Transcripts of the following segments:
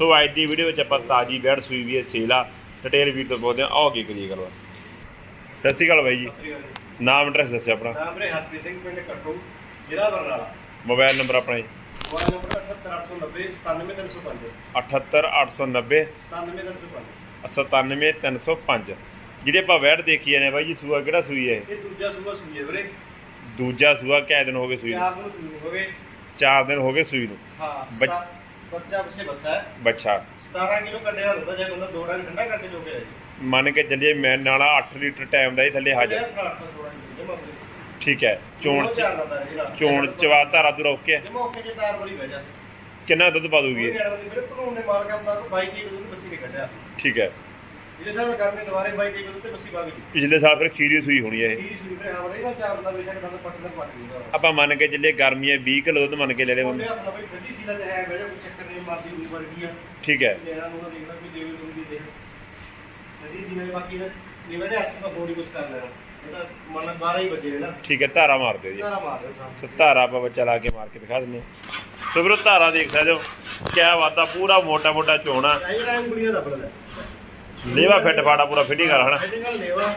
ਸੋ ਅੱਜ ਦੀ ਵੀਡੀਓ ਵਿੱਚ ਆਪਾਂ ਤਾਜੀ ਬੈੜ ਸੂਈ ਵੀ ਹੈ ਸੇਲ ਆ ਡਿਟੇਲ ਵੀਰ ਤੋਂ ਬੋਲਦੇ ਆ ਆਓ ਕੀ ਕਰੀਏ ਗੱਲਬਾਤ? ਸਤਿ ਸ਼੍ਰੀ ਅਕਾਲ ਬਾਈ ਜੀ। ਨਾਮ ਐਡਰੈਸ ਦੱਸਿਓ ਆਪਣਾ। ਨਾਮ ਵੀਰੇ ਹਰਪ੍ਰੀਤ ਸਿੰਘ ਪਿੰਡ ਕੱਟੂ ਜ਼ਿਲ੍ਹਾ ਬਰਨਾਲਾ। ਮੋਬਾਈਲ ਨੰਬਰ ਆਪਣਾ ਜੀ। ਮੋਬਾਈਲ ਨੰਬਰ 78890 97305 78890 97305 97305 ਜਿਹੜੇ ਆਪਾਂ ਵੈੜ ਦੇਖੀ ਜਾਂਦੇ ਬਾਈ ਜੀ ਸੂਆ ਕਿਹੜਾ ਸੂਈ ਹੈ? ਇਹ? ਦੂਜਾ ਸੂਆ ਸੂਏ ਵੀਰੇ। ਦੂਜਾ ਸੂਆ ਕਿੰਨੇ ਦਿਨ ਹੋ ਗਏ ਸੂਈ ਨੂੰ? ਚਾਰ ਨੂੰ ਸੂਈ ਹੋ ਗਏ। 4 ਦਿਨ ਹੋ ਗਏ ਸੂਈ ਨੂੰ। ਹਾਂ ਬੱਚ- ਪਿੱਛੇ ਬੱਸਾ ਹੈ। ਬੱਚਾ। 17 ਕਿਲੋ ਕੱਢਿਆ ਹੁੰਦਾ ਜੇ ਬੰਦਾ ਦੋ ਡੰਗ ਠੰਡਾ ਕਰਕੇ ਜੋਗੇ ਹੈ। ਜੀ ਮੰਨ ਕੇ ਚੱਲੀਏ ਮੈਂ ਨਾਲਾ 8 ਲੀਟਰ ਟਾਈਮ ਦਾ ਹੀ ਥੱਲੇ ਹਾਜ਼ਰ। ਠੀਕ ਹੈ ਚੋਣ ਚੋਣ ਚਵਾ ਧਾਰਾ ਤੁਰਾ ਓਕੇ ਹੈ। ਜਮਾ ਓਕੇ ਜੇ ਤਾਰ ਵਾਲੀ ਬਹਿ ਜਾ। ਕਿੰਨਾ ਦੁੱਧ ਪਾ ਦੂਗੀ? ਇਹ ਇਹ? ਨਿਆਣੇ ਦੀ ਵੀਰੇ ਭਲੂਣ ਦੇ ਮਾਲਕਾਂ ਦਾ 22 ਕਿਲੋ ਦੁੱਧ ਬੱਸੀ ਨੇ ਕੱਢਿਆ। ਠੀਕ ਹੈ। ਜਿਹੜੇ ਸਾਹਮਣੇ ਕਰਨੇ ਦੁਬਾਰੇ 22 ਕਿਲੋ ਦੁੱਧ ਤੇ ਬੱਸੀ ਪਾ ਗਈ ਪਿਛਲੇ ਸਾਲ ਫਿਰ ਖੀਰੀ ਸੂਈ ਹੋਣੀ ਹੈ ਇਹ। ਤੀਹ ਸੂਈ ਵੀਰੇ ਹਮਰੇ ਦਾ ਚਾਰ ਦਾ ਬੇਸ਼ੱਕ ਦੰਦ ਪੱਟ ਦੂਗਾ ਆਪਾਂ ਮੰਨ ਕੇ ਚੱਲੀਏ ਗਰਮੀ ਹੈ 20 ਕਿਲੋ ਦੁੱਧ ਮੰਨ ਕੇ ਲੈ ਲੈ ਉਹਦੇ ਹੱਥ ਨਾਲ ਬਈ ਠੰਡੀ ਸੀਲਾ ਤੇ ਹੈ ਬਹਿ ਜਾ ਕੋਈ ਚੱਕਰ ਨਹੀਂ ਮਾਰਦੀ ਹੋਈ ਵਰਗੀ ਆ। ਠੀਕ ਹੈ। ਨੂੰ ਉਹਦਾ ਦੇਖਣਾ ਵੀ ਦੇਵੇ ਨੂੰ ਵੀ ਦੇਖ ਠੰਡੀ ਸੀਲਾ ਦੇ ਬਾਕੀ ਦਾ ਜਿਵੇਂ ਦੇ ਹੱਥ ਨਾਲ ਥੋੜੀ ਕੁਝ ਕਰ ਲੈਣਾ। ਇਹ ਤਾਂ ਮਨ 12 ਹੀ ਵਜੇ ਨੇ ਨਾ। ਠੀਕ ਹੈ ਧਾਰਾ ਮਾਰ ਦਿਓ ਜੀ। ਸਾਰਾ ਮਾਰ ਦਿਓ ਸਾਹਮਣੇ ਸੋ ਧਾਰਾ ਆਪਾਂ ਬੱਚਾ ਲਾ ਕੇ ਮਾਰ ਕੇ ਦਿਖਾ ਦਿੰਦੇ ਸੋ ਵੀਰੋ ਧਾਰਾ ਦੇਖ ਸਕਦੇ ਹੋ। ਕਿਆ ਵਾਦਾ ਪੂਰਾ ਮੋਟਾ ਮੋਟਾ ਚੋਣਾ ਇਹ ਟਾਈਮ ਕੁੜੀਆਂ ਦਾ ਬੜਾ ਲੇਵਾ ਫਿੱਟ ਫਾੜਾ ਪੂਰਾ ਫਿਟਿੰਗ ਕਰ ਹਨਾ? ਇਹਦੇ ਨਾਲ ਲੇਵਾ।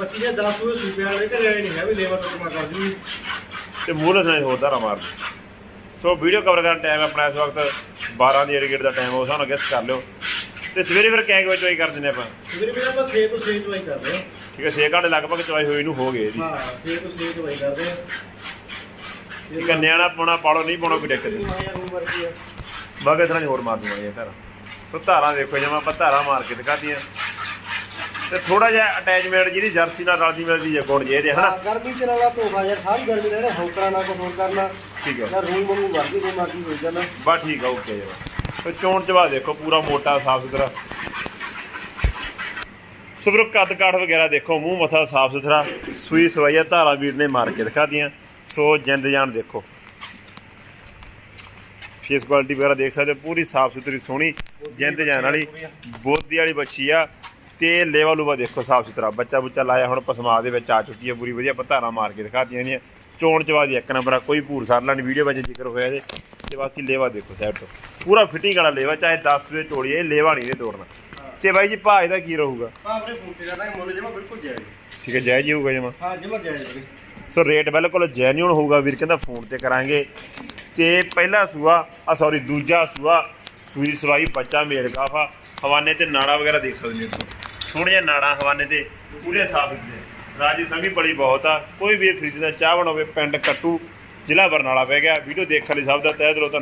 ਬੱਚੀ ਦੇ 10 ਹੋਏ ਸੂਪੇ ਵਾਲੇ ਘਰੇ ਆਏ ਨਹੀਂ ਹੈ ਵੀ ਲੇਵਾ ਤੋਂ ਮੂਹਰੇ ਨਾਲ ਹੋਰ ਧਾਰਾ ਮਾਰ। ਸੋ ਵੀਡੀਓ ਕਵਰ ਕਰਨ ਟਾਈਮ ਆਪਣਾ ਇਸ ਵਕਤ 12 ਦੀ ਏਰੀਗੇਟ ਦਾ ਟਾਈਮ ਹੋ ਸਾਨੂੰ ਗੈਸ ਕਰ ਲਿਓ। ਤੇ ਸਵੇਰੇ ਫਿਰ ਕੈਂਗ ਵਿੱਚ ਵਾਈ ਕਰ ਦਿੰਦੇ ਆਪਾਂ? ਵੀਰੇ ਵੀਰੇ ਆਪਾਂ 6 ਤੋਂ 6 ਤੋਂ ਹੀ ਕਰਦੇ ਹਾਂ। ਠੀਕ ਹੈ 6 ਘੰਟੇ ਲਗਭਗ ਚਵਾਈ ਹੋਈ ਨੂੰ ਹੋ ਗਏ ਇਹਦੀ। ਹਾਂ 6 ਤੋਂ 6 ਤੋਂ ਹੀ ਕਰਦੇ ਹਾਂ। ਠੀਕ ਹੈ ਨਿਆਣਾ ਪਾਉਣਾ ਪਾਲੋ ਨਹੀਂ ਪਾਉਣਾ ਕੋਈ ਦਿੱਕਤ ਨਹੀਂ। ਬਾਗੇ ਤਰ੍ਹਾਂ ਹੋਰ ਮਾਰ ਦੂੰਗਾ ਇਹ ਧਾਰਾ ਸੋ ਧਾਰਾਂ ਦੇਖੋ ਜਿਵੇਂ ਆਪਾਂ ਧਾਰਾਂ ਮਾਰ ਕੇ ਦਿਖਾਤੀਆਂ। ਤੇ ਥੋੜਾ ਜਿਹਾ ਅਟੈਚਮੈਂਟ ਜਿਹਦੀ ਜਰਸੀ ਨਾਲ ਰਲਦੀ ਮਿਲਦੀ ਹੈ ਗੁਣ ਜੇ ਇਹਦੇ ਹਨਾ? ਹਾਂ, ਗਰਮੀ ਚ ਰੌਲਾ ਧੋਖਾ ਯਾਰ ਸਾਰੀ ਗਰਮੀ ਰਹਿਣਾ ਹੌਕਰਾ ਨਾ ਕੋ ਫੋਨ ਕਰਨਾ। ਠੀਕ ਹੈ। ਯਾਰ ਰੂਮ ਨੂੰ ਵਰਦੀ ਕੋਈ ਮਰਜ਼ੀ ਹੋਈ ਜਾਣਾ। ਬਸ ਠੀਕ ਆ ਓਕੇ ਜੀ। ਤੇ ਚੋਣ ਚਵਾ ਦੇਖੋ ਪੂਰਾ ਮੋਟਾ ਸਾਫ਼ ਸੁਥਰਾ। ਸੁਬਰ ਕੱਦ ਕਾਠ ਵਗੈਰਾ ਦੇਖੋ ਮੂੰਹ ਮੱਥਾ ਸਾਫ਼ ਸੁਥਰਾ। ਸੂਈ ਸਵਾਈਆ ਧਾਰਾ ਵੀਰ ਨੇ ਮਾਰ ਕੇ ਦਿਖਾਤੀਆਂ। ਸੋ ਜਿੰਦ ਜਾਨ ਦੇਖੋ। ਫੇਸ ਕੁਆਲਿਟੀ ਵਗੈਰਾ ਦੇਖ ਸਕਦੇ ਹੋ ਪੂਰੀ ਸਾਫ਼ ਸੁਥਰੀ ਸੋਹਣੀ ਜਿੰਦ ਜਾਨ ਵਾਲੀ ਬੋਦੀ ਵਾਲੀ ਬੱਚੀ ਆ ਤੇ ਲੇਵਾ ਲੂਵਾ ਦੇਖੋ ਸਾਫ਼ ਸੁਥਰਾ ਬੱਚਾ ਬੁੱਚਾ ਲਾਇਆ ਹੁਣ ਪਸਮਾ ਦੇ ਵਿੱਚ ਆ ਚੁੱਕੀ ਹੈ ਪੂਰੀ ਵਧੀਆ ਧਾਰਾ ਮਾਰ ਕੇ ਦਿਖਾਤੀਆਂ ਨੇ। ਚੋਣ ਚਵਾ ਦੀ ਇੱਕ ਨੰਬਰ ਆ ਕੋਈ ਭੂਰ ਸਾਰਲਾ ਨਹੀਂ ਵੀਡੀਓ ਵਿੱਚ ਜ਼ਿਕਰ ਹੋਇਆ ਇਹਦੇ ਤੇ ਬਾਕੀ ਲੇਵਾ ਦੇਖੋ ਸਾਈਡ ਤੋਂ। ਪੂਰਾ ਫਿਟਿੰਗ ਵਾਲਾ ਲੇਵਾ ਚਾਹੇ 10 ਰੁਪਏ ਚੋੜੀ ਇਹ ਲੇਵਾ ਨਹੀਂ ਇਹ ਤੋੜਨਾ। ਤੇ ਬਾਈ ਜੀ ਭਾਅ ਇਹਦਾ ਕੀ ਰਹੂਗਾ? ਮੁੱਲ ਜਮਾ ਬਿਲਕੁਲ ਜਾਇਜ਼ ਠੀਕ ਹੈ ਜਾਇਜ਼ ਹੀ ਹੋਊਗਾ ਜਮਾ। ਹਾਂ ਜਮਾ ਜਾਇਜ਼ ਸੋ ਰੇਟ ਬਿਲਕੁਲ ਜੈਨੂਅਲ ਹੋਊਗਾ ਵੀਰ ਕਹਿੰਦਾ ਫੋਨ ਤੇ ਕਰਾਂਗੇ। ਤੇ ਪਹਿਲਾ ਸੂਆ ਆ ਸੌਰੀ ਦੂਜਾ ਸੂਆ, ਸੂਈ ਸਵਾਈ, ਬੱਚਾ ਮੇਲ ਕਾਫਾ ਹਵਾਨੇ ਤੇ ਨਾੜਾ ਵਗੈਰਾ ਦੇਖ ਸਕਦੇ ਹੋ ਸੋਹਣੀਆਂ ਨਾੜਾਂ ਹਵਾਨੇ ਤੇ ਪੂਰੇ ਸਾਫ਼ ਨੇ ਰਾਜੀ ਸੰਗੀ ਬੜੀ ਬਹੁਤ ਆ। ਕੋਈ ਵੀ ਖਰੀਦਣਾ ਚਾਹਵਣ ਹੋਵੇ ਪਿੰਡ ਕੱਟੂ, ਜ਼ਿਲ੍ਹਾ ਬਰਨਾਲਾ ਪੈ ਗਿਆ। ਵੀਡੀਓ ਦੇਖਣ ਲਈ ਸਭ ਦਾ ਤਹਿ ਦਿਲੋਂ ਧੰਨਵਾਦ।